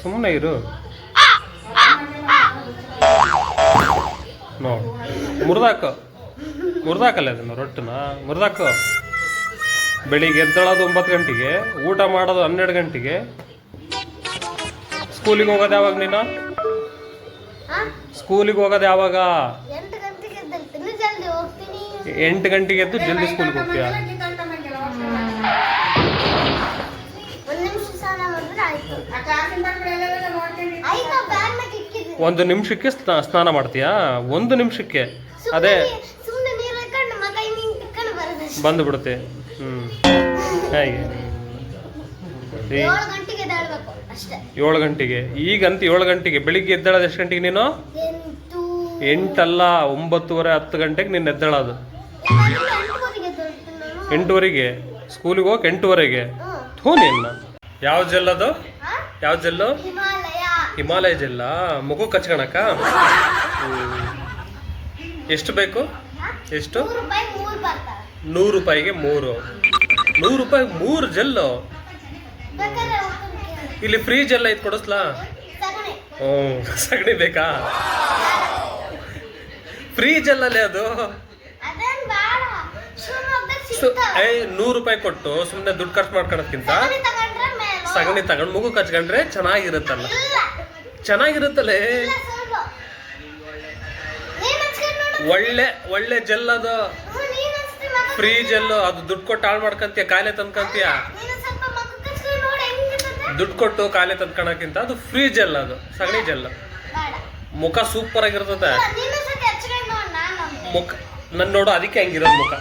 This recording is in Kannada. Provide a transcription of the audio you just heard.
ಸುಮ್ಮನೆ ಇರು. ನೋಡು ಮುರಿದಾಕು ಮುರಿದಾಕಲ್ಲ ಅದನ್ನು ರೊಟ್ಟನ ಮುರ್ದಾಕ. ಬೆಳಿಗ್ಗೆ ಎದ್ದಳೋದು ಒಂಬತ್ತು ಗಂಟೆಗೆ ಊಟ ಮಾಡೋದು ಹನ್ನೆರಡು ಗಂಟೆಗೆ. ಸ್ಕೂಲಿಗೆ ಹೋಗೋದು ಯಾವಾಗ ನೀನು? ಹಾ? ಸ್ಕೂಲಿಗೆ ಹೋಗೋದು ಯಾವಾಗ? ಎಂಟು ಗಂಟೆಗೆ ಎದ್ದು ಜಲ್ದಿ ಸ್ಕೂಲಿಗೆ ಹೋಗ್ತೀಯಾ? ಒಂದ್ ನಿಮಿಷಕ್ಕೆ ಸ್ನಾ- ಸ್ನಾನ ಮಾಡ್ತೀಯಾ? ಒಂದು ನಿಮಿಷಕ್ಕೆ. ಅದೇ ಬಂದು ಬಿಡುತ್ತೆ ಹಿಂಗೆ? ಏಳು ಗಂಟೆಗೆ ಎದ್ದೇಳ್ಬೇಕು ಅಷ್ಟೇ. ಏಳು ಗಂಟೆಗೆ. ಈಗಂತ ಏಳು ಗಂಟೆಗೆ. ಬೆಳಿಗ್ಗೆ ಎದ್ದೇಳೋದು ಎಷ್ಟು ಗಂಟೆಗೆ ನೀನು? ಎಂಟು. ಎಂಟಲ್ಲ ಒಂಬತ್ತುವರೆ ಹತ್ತು ಗಂಟೆಗೆ ನೀನು ಎದ್ದೇಳೋದು. ಎಂಟುವರೆಗೆ ಸ್ಕೂಲಿಗೆ ಹೋಗಿ ಎಂಟುವರೆಗೆ? ಹೂ ಥೂ ನಿನ್ನ ಯಾವ ಜಲ್ಲದು? ಯಾವ ಜೆಲ್ಲು? ಹಿಮಾಲಯ. ಜೆಲ್ಲ? ಮಗು ಕಚ್ಕೊಳಕ ಎಷ್ಟು ಬೇಕು? ಎಷ್ಟು? ನೂರು ಮೂರು ರೂಪಾಯಿಗೆ ಮೂರು. ನೂರು ರೂಪಾಯಿ ಮೂರು ಜೆಲ್ಲು. ಇಲ್ಲಿ ಫ್ರೀ ಜೆಲ್ಲ ಐತೆ ಕೊಡಿಸ್ಲಾ? ಹ್ಞೂ ಸಗಣಿ ಬೇಕಾ? ಫ್ರೀ ಜೆಲ್ಲಲ್ಲೇ ಅದು? ಏ ನೂರು ರೂಪಾಯಿ ಕೊಟ್ಟು ಸುಮ್ಮನೆ ದುಡ್ಡು ಖರ್ಚು ಮಾಡ್ಕೊಳಕ್ಕಿಂತ ಸಗಣಿ ತಗೊಂಡು ಮಗು ಕಚ್ಕೊಂಡ್ರೆ ಚೆನ್ನಾಗಿರುತ್ತಲ್ಲ. ಚೆನ್ನಾಗಿರುತ್ತಲ್ಲ ಒಳ್ಳೆ ಒಳ್ಳೆ ಜೆಲ್ ಅದು. ಫ್ರೀ ಜೆಲ್ ಅದು ದುಡ್ಡು ಕೊಟ್ಟು ಹಾಳು ಮಾಡ್ಕಂತೀಯ? ಕಾಯಿಲೆ ತಂದ್ಕಂತೀಯ? ದುಡ್ಡು ಕೊಟ್ಟು ಕಾಯಿಲೆ ತಂದ್ಕೊಳಕ್ಕಿಂತ ಅದು ಫ್ರೀ ಜೆಲ್ ಅದು, ಸಗಣಿ ಜೆಲ್ ಮುಖ ಸೂಪರ್ ಆಗಿರ್ತದೆ. ಮುಖ ನನ್ನ ನೋಡು, ಅದಕ್ಕೆ ಹಂಗಿರೋದು ಮುಖ?